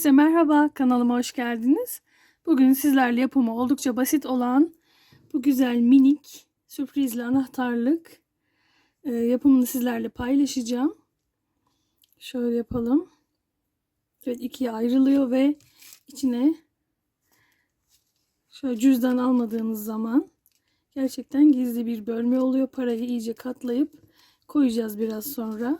Herkese merhaba, kanalıma hoş geldiniz. Bugün sizlerle yapımı oldukça basit olan bu güzel minik sürprizli anahtarlık e, yapımını sizlerle paylaşacağım. Şöyle yapalım. Evet ikiye ayrılıyor ve içine şöyle cüzdan almadığınız zaman gerçekten gizli bir bölme oluyor. Parayı iyice katlayıp koyacağız biraz sonra.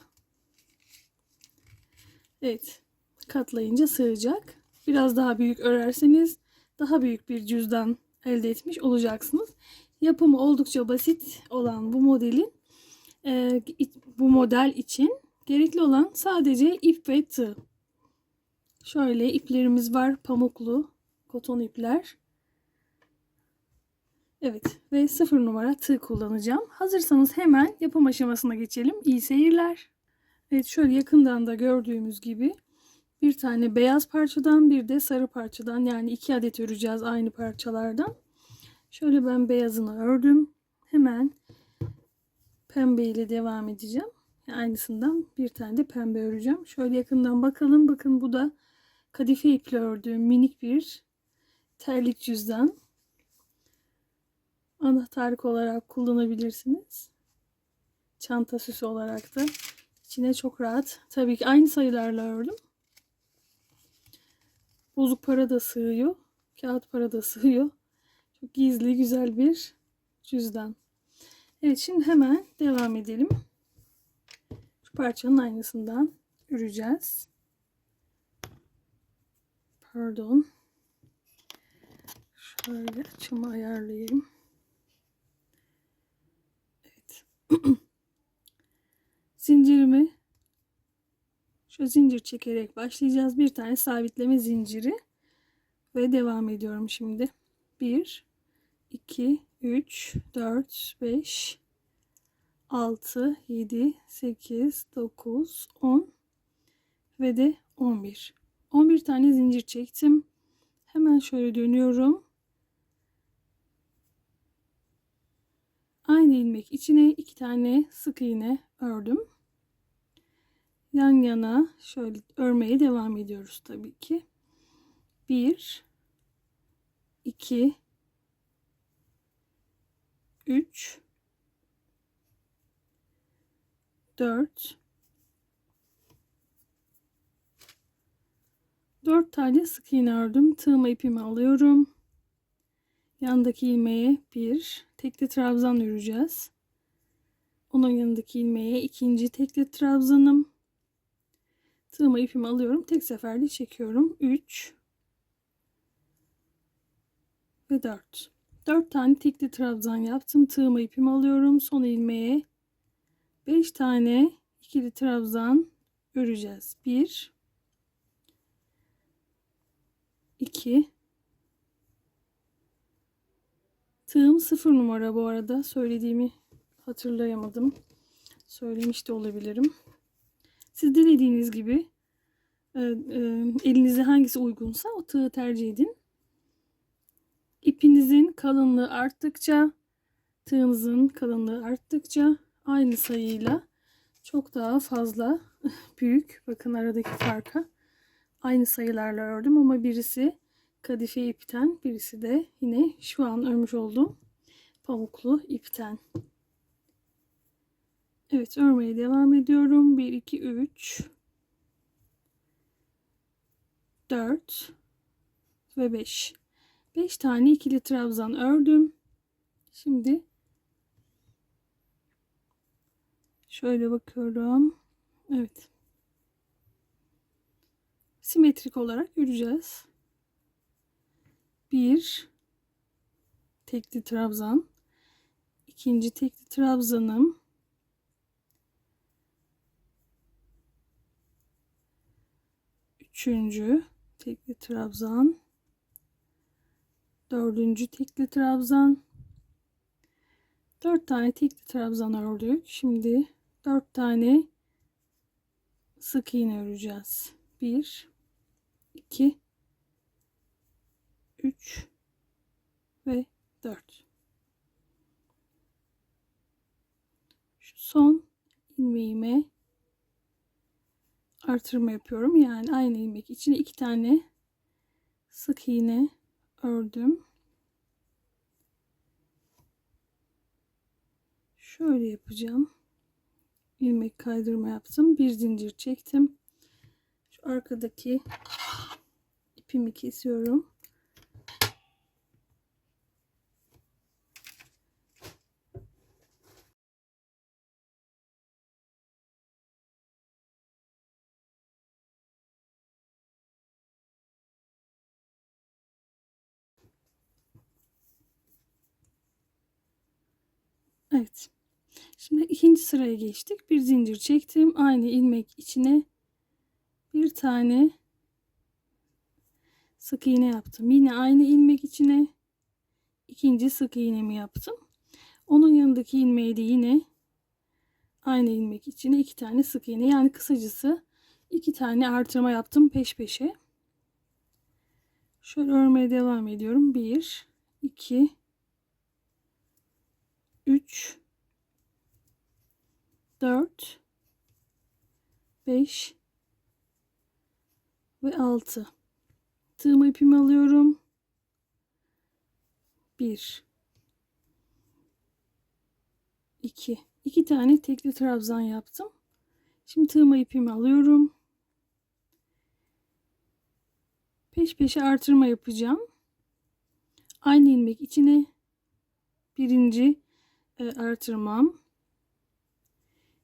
Evet katlayınca sığacak. Biraz daha büyük örerseniz daha büyük bir cüzdan elde etmiş olacaksınız. Yapımı oldukça basit olan bu modelin e, bu model için gerekli olan sadece ip ve tığ. Şöyle iplerimiz var. Pamuklu koton ipler. Evet ve sıfır numara tığ kullanacağım. Hazırsanız hemen yapım aşamasına geçelim. İyi seyirler. Evet şöyle yakından da gördüğümüz gibi bir tane beyaz parçadan bir de sarı parçadan yani iki adet öreceğiz aynı parçalardan. Şöyle ben beyazını ördüm. Hemen pembe ile devam edeceğim. Aynısından bir tane de pembe öreceğim. Şöyle yakından bakalım. Bakın bu da kadife iple ördüğüm minik bir terlik cüzdan. Anahtarlık olarak kullanabilirsiniz. Çanta süsü olarak da içine çok rahat. Tabii ki aynı sayılarla ördüm. Bozuk para da sığıyor. Kağıt para da sığıyor. Çok gizli güzel bir cüzdan. Evet şimdi hemen devam edelim. Şu parçanın aynısından öreceğiz. Pardon. Şöyle açımı ayarlayayım. Evet. Zincirimi şu zincir çekerek başlayacağız. Bir tane sabitleme zinciri ve devam ediyorum şimdi. 1 2 3 4 5 6 7 8 9 10 ve de 11. 11 tane zincir çektim. Hemen şöyle dönüyorum. Aynı ilmek içine iki tane sık iğne ördüm yan yana şöyle örmeye devam ediyoruz tabii ki. 1 2 3 4 4 tane sık iğne ördüm. Tığma ipimi alıyorum. Yandaki ilmeğe bir tekli trabzan öreceğiz. Onun yanındaki ilmeğe ikinci tekli trabzanım. Tığıma ipimi alıyorum. Tek seferde çekiyorum. 3 ve 4. 4 tane tekli trabzan yaptım. Tığıma ipimi alıyorum. Son ilmeğe 5 tane ikili trabzan öreceğiz. 1 2 Tığım 0 numara bu arada. Söylediğimi hatırlayamadım. Söylemiş de olabilirim. Siz dilediğiniz gibi e, e, elinize hangisi uygunsa o tığı tercih edin. İpinizin kalınlığı arttıkça tığınızın kalınlığı arttıkça aynı sayıyla çok daha fazla büyük. Bakın aradaki farka. Aynı sayılarla ördüm ama birisi kadife ipten birisi de yine şu an örmüş olduğum pamuklu ipten. Evet örmeye devam ediyorum. 1, 2, 3, 4 ve 5. 5 tane ikili trabzan ördüm. Şimdi şöyle bakıyorum. Evet. Simetrik olarak öreceğiz. 1 tekli trabzan. ikinci tekli trabzanım. Üçüncü tekli trabzan. Dördüncü tekli trabzan. Dört tane tekli trabzan ördük. Şimdi dört tane sık iğne öreceğiz. Bir, iki, üç ve dört. Şu son ilmeğime artırma yapıyorum. Yani aynı ilmek içine iki tane sık iğne ördüm. Şöyle yapacağım. ilmek kaydırma yaptım. Bir zincir çektim. Şu arkadaki ipimi kesiyorum. Evet. Şimdi ikinci sıraya geçtik. Bir zincir çektim. Aynı ilmek içine bir tane sık iğne yaptım. Yine aynı ilmek içine ikinci sık iğnemi yaptım. Onun yanındaki ilmeği de yine aynı ilmek içine iki tane sık iğne. Yani kısacası iki tane artırma yaptım peş peşe. Şöyle örmeye devam ediyorum. 1 2 3 4 5 ve 6 tığımı ipimi alıyorum. 1 2 2 tane tekli trabzan yaptım. Şimdi tığımı ipimi alıyorum. Peş peşe artırma yapacağım. Aynı ilmek içine birinci artırmam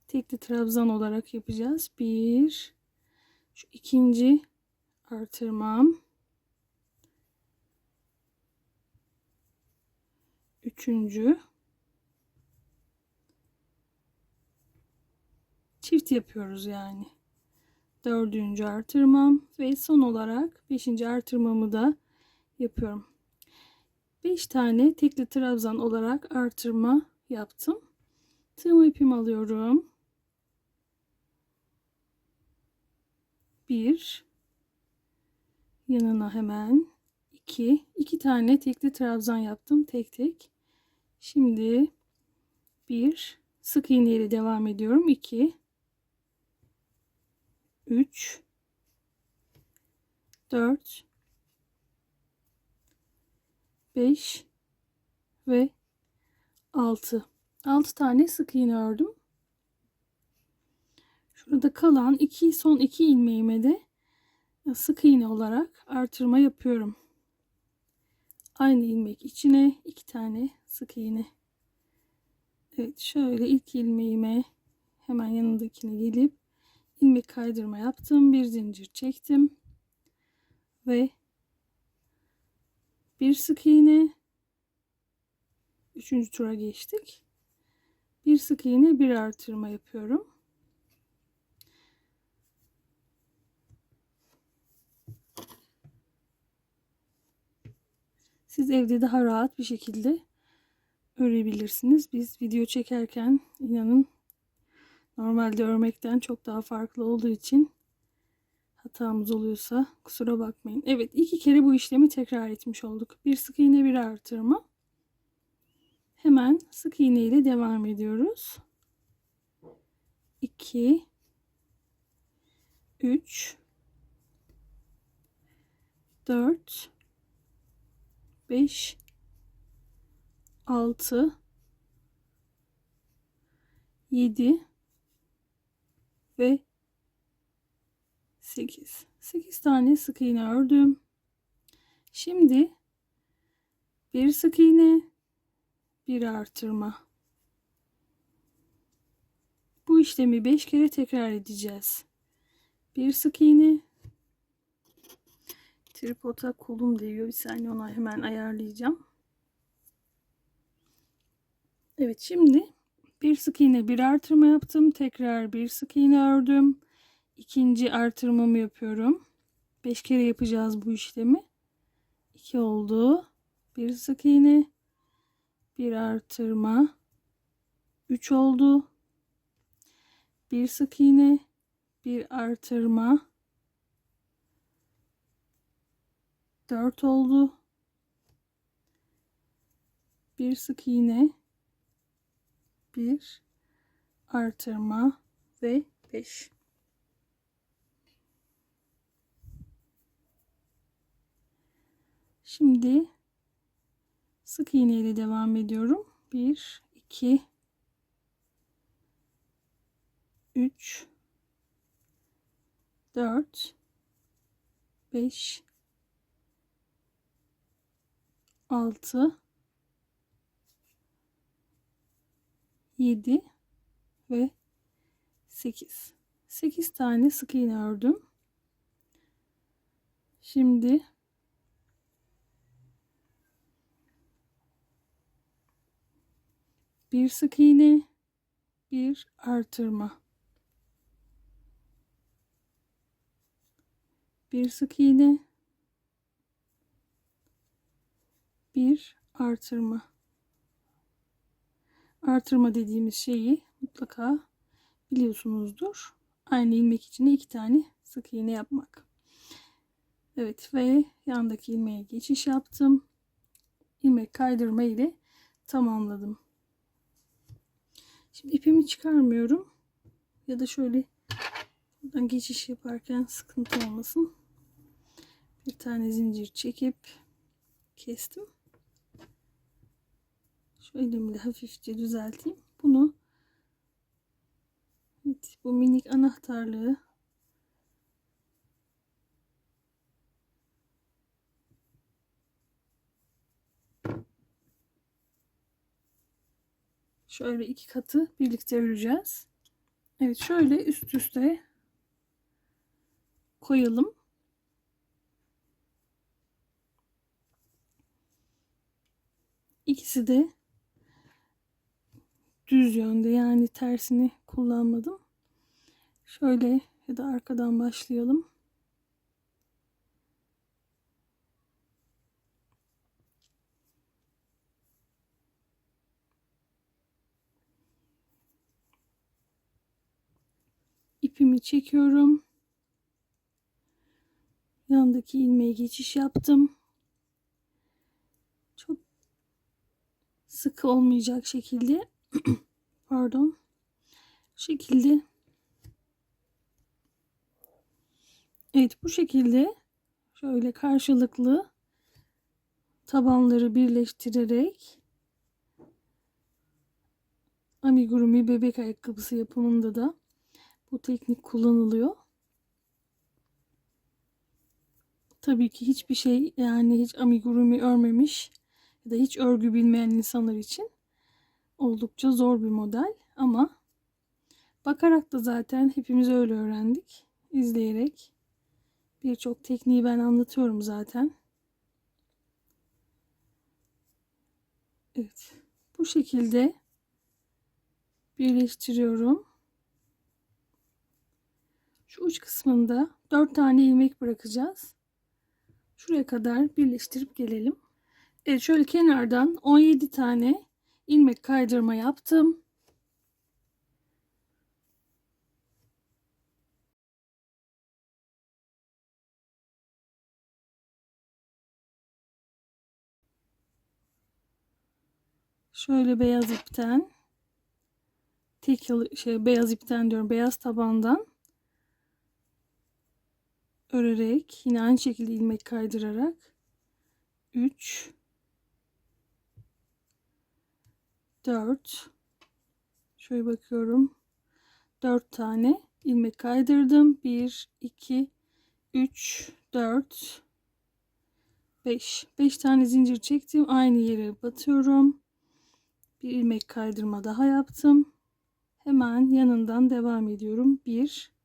tekli trabzan olarak yapacağız. Bir, şu ikinci artırmam. Üçüncü. Çift yapıyoruz yani. Dördüncü artırmam ve son olarak beşinci artırmamı da yapıyorum. Beş tane tekli trabzan olarak artırma yaptım. Tığımı ipimi alıyorum. 1 yanına hemen 2 2 tane tekli trabzan yaptım tek tek. Şimdi 1 sık iğne ile devam ediyorum. 2 3 4 5 ve 6 6 tane sık iğne ördüm. Şurada kalan iki son iki ilmeğime de sık iğne olarak artırma yapıyorum. Aynı ilmek içine iki tane sık iğne. Evet şöyle ilk ilmeğime hemen yanındakine gelip ilmek kaydırma yaptım. Bir zincir çektim. Ve bir sık iğne üçüncü tura geçtik. Bir sık iğne bir artırma yapıyorum. Siz evde daha rahat bir şekilde örebilirsiniz. Biz video çekerken inanın normalde örmekten çok daha farklı olduğu için hatamız oluyorsa kusura bakmayın. Evet iki kere bu işlemi tekrar etmiş olduk. Bir sık iğne bir artırma. Hemen sık iğne ile devam ediyoruz. 2 3 4 5 6 7 ve 8 8 tane sık iğne ördüm şimdi bir sık iğne bir artırma bu işlemi 5 kere tekrar edeceğiz bir sık iğne Tripoda kolum değiyor. Bir saniye ona hemen ayarlayacağım. Evet şimdi bir sık iğne bir artırma yaptım. Tekrar bir sık iğne ördüm. İkinci artırmamı yapıyorum. 5 kere yapacağız bu işlemi. 2 oldu. Bir sık iğne bir artırma 3 oldu. Bir sık iğne, bir artırma 4 oldu. Bir sık iğne, bir artırma ve 5. Şimdi sık iğne ile devam ediyorum. 1 2 3 4 5 6 7 ve 8 8 tane sık iğne ördüm. Şimdi bir sık iğne, bir artırma. Bir sık iğne, bir artırma. Artırma dediğimiz şeyi mutlaka biliyorsunuzdur. Aynı ilmek içine iki tane sık iğne yapmak. Evet ve yandaki ilmeğe geçiş yaptım. İlmek kaydırma ile tamamladım. Şimdi ipimi çıkarmıyorum. Ya da şöyle buradan geçiş yaparken sıkıntı olmasın. Bir tane zincir çekip kestim. Şu elimle hafifçe düzelteyim. Bunu evet, bu minik anahtarlığı Şöyle iki katı birlikte öreceğiz. Evet şöyle üst üste koyalım. İkisi de düz yönde yani tersini kullanmadım. Şöyle ya da arkadan başlayalım. İpimi çekiyorum. Yandaki ilmeğe geçiş yaptım. Çok sıkı olmayacak şekilde pardon şekilde Evet bu şekilde şöyle karşılıklı tabanları birleştirerek amigurumi bebek ayakkabısı yapımında da bu teknik kullanılıyor. Tabii ki hiçbir şey yani hiç amigurumi örmemiş ya da hiç örgü bilmeyen insanlar için oldukça zor bir model ama bakarak da zaten hepimiz öyle öğrendik. izleyerek birçok tekniği ben anlatıyorum zaten. Evet. Bu şekilde birleştiriyorum. Şu uç kısmında 4 tane ilmek bırakacağız. Şuraya kadar birleştirip gelelim. Evet şöyle kenardan 17 tane ilmek kaydırma yaptım. Şöyle beyaz ipten tek şey beyaz ipten diyorum beyaz tabandan örerek yine aynı şekilde ilmek kaydırarak 3 4 şöyle bakıyorum 4 tane ilmek kaydırdım. 1 2 3 4 5 5 tane zincir çektim aynı yere batıyorum. Bir ilmek kaydırma daha yaptım. Hemen yanından devam ediyorum. 1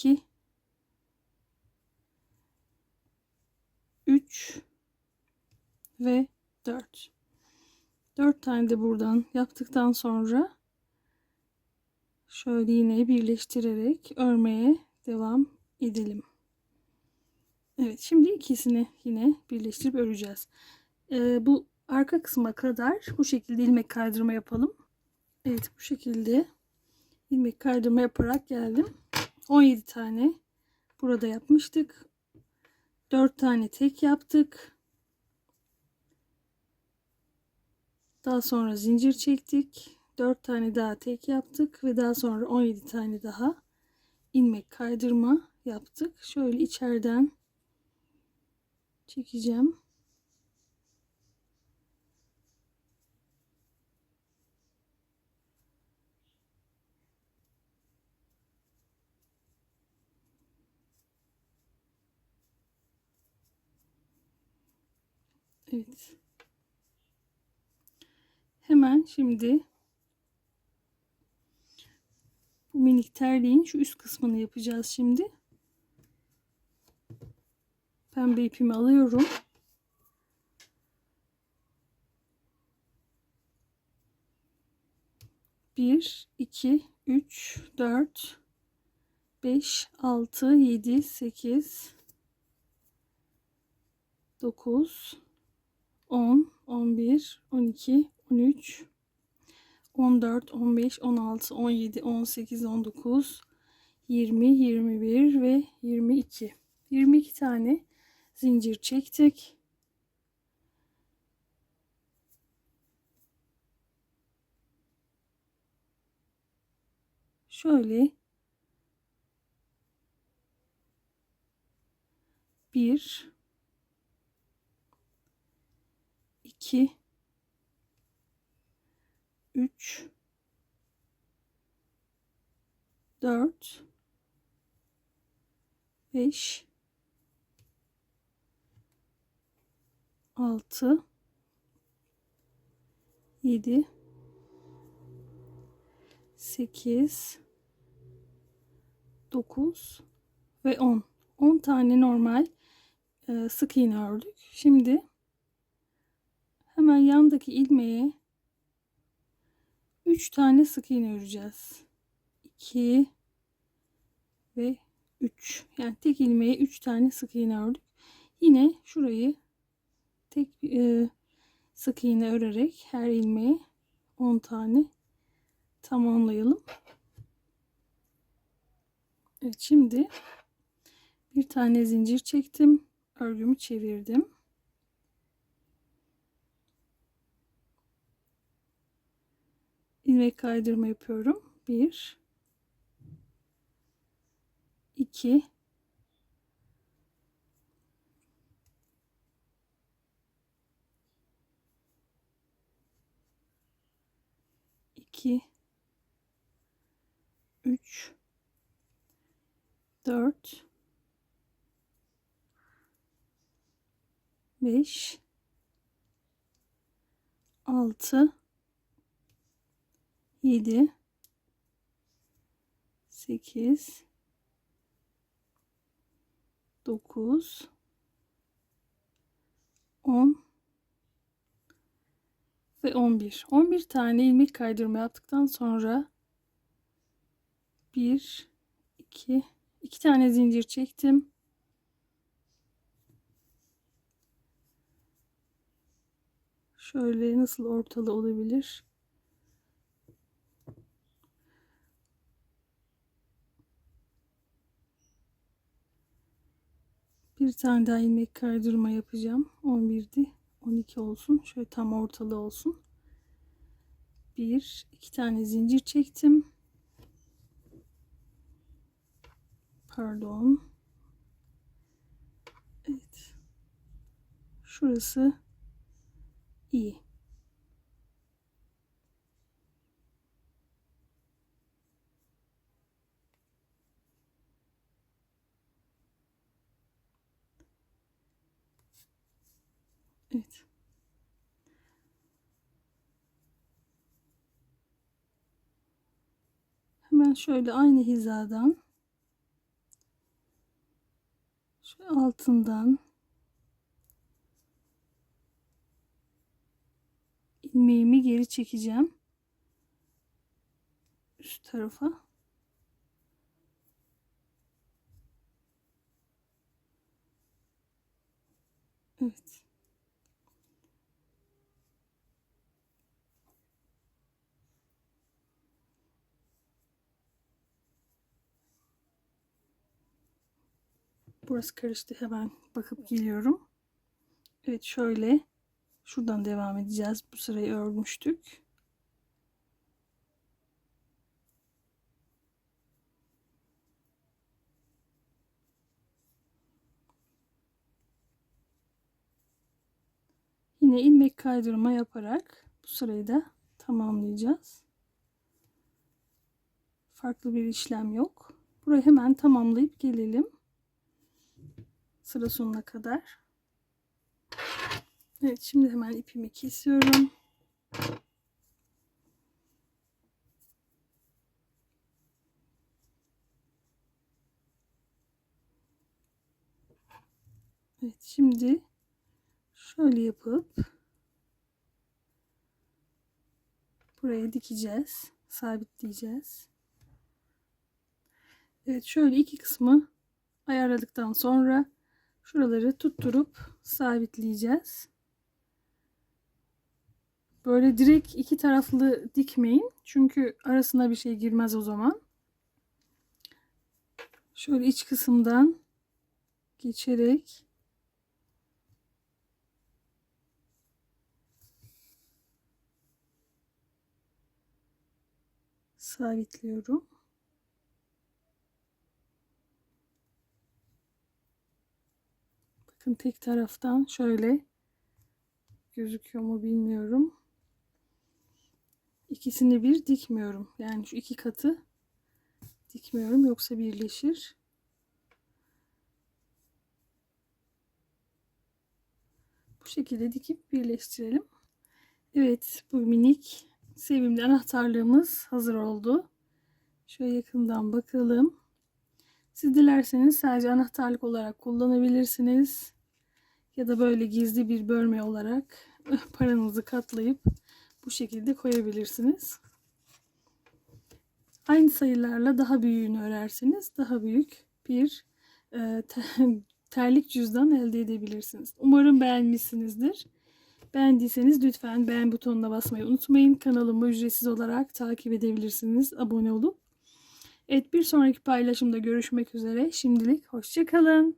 2 3 ve 4 4 tane de buradan yaptıktan sonra şöyle yine birleştirerek örmeye devam edelim. Evet şimdi ikisini yine birleştirip öreceğiz. Ee, bu arka kısma kadar bu şekilde ilmek kaydırma yapalım. Evet bu şekilde ilmek kaydırma yaparak geldim. 17 tane burada yapmıştık. 4 tane tek yaptık. Daha sonra zincir çektik. 4 tane daha tek yaptık ve daha sonra 17 tane daha ilmek kaydırma yaptık. Şöyle içeriden çekeceğim. Evet. Hemen şimdi bu minik terliğin şu üst kısmını yapacağız şimdi. Pembe ipimi alıyorum. Bir, iki, üç, dört, beş, altı, yedi, sekiz, dokuz, on, on bir, on iki, on üç, on dört, on beş, on altı, on yedi, on sekiz, on dokuz, yirmi, yirmi bir ve yirmi iki. Yirmi iki tane zincir çektik. Şöyle bir iki üç dört beş 6 7 8 9 ve 10 10 tane normal e, sık iğne ördük. Şimdi hemen yandaki ilmeğe 3 tane sık iğne öreceğiz 2 ve 3 yani tek ilmeğe 3 tane sık iğne ördük yine şurayı tek e, sık iğne örerek her ilmeğe 10 tane tamamlayalım. Evet şimdi bir tane zincir çektim. Örgümü çevirdim. İlmek kaydırma yapıyorum. 1 2 2 3 4 5 6 7 8 9 10 ve 11. 11 tane ilmek kaydırma yaptıktan sonra 1 2 2 tane zincir çektim. Şöyle nasıl ortalı olabilir? Bir tane daha ilmek kaydırma yapacağım. 11'di. 12 olsun. Şöyle tam ortalı olsun. Bir, iki tane zincir çektim. Pardon. Evet. Şurası iyi. Evet. Hemen şöyle aynı hizadan şu altından ilmeğimi geri çekeceğim. Üst tarafa. Evet. Burası karıştı. Hemen bakıp geliyorum. Evet şöyle şuradan devam edeceğiz. Bu sırayı örmüştük. yine ilmek kaydırma yaparak bu sırayı da tamamlayacağız. Farklı bir işlem yok. Burayı hemen tamamlayıp gelelim. Sıra sonuna kadar. Evet şimdi hemen ipimi kesiyorum. Evet şimdi şöyle yapıp buraya dikeceğiz. Sabitleyeceğiz. Evet şöyle iki kısmı ayarladıktan sonra şuraları tutturup sabitleyeceğiz. Böyle direkt iki taraflı dikmeyin. Çünkü arasına bir şey girmez o zaman. Şöyle iç kısımdan geçerek sabitliyorum. Bakın tek taraftan şöyle gözüküyor mu bilmiyorum. İkisini bir dikmiyorum. Yani şu iki katı dikmiyorum yoksa birleşir. Bu şekilde dikip birleştirelim. Evet bu minik sevimli anahtarlığımız hazır oldu. Şöyle yakından bakalım. Siz dilerseniz sadece anahtarlık olarak kullanabilirsiniz. Ya da böyle gizli bir bölme olarak paranızı katlayıp bu şekilde koyabilirsiniz. Aynı sayılarla daha büyüğünü örerseniz daha büyük bir e, terlik cüzdan elde edebilirsiniz. Umarım beğenmişsinizdir. Beğendiyseniz lütfen beğen butonuna basmayı unutmayın. Kanalımı ücretsiz olarak takip edebilirsiniz. Abone olup. Evet bir sonraki paylaşımda görüşmek üzere. Şimdilik hoşçakalın.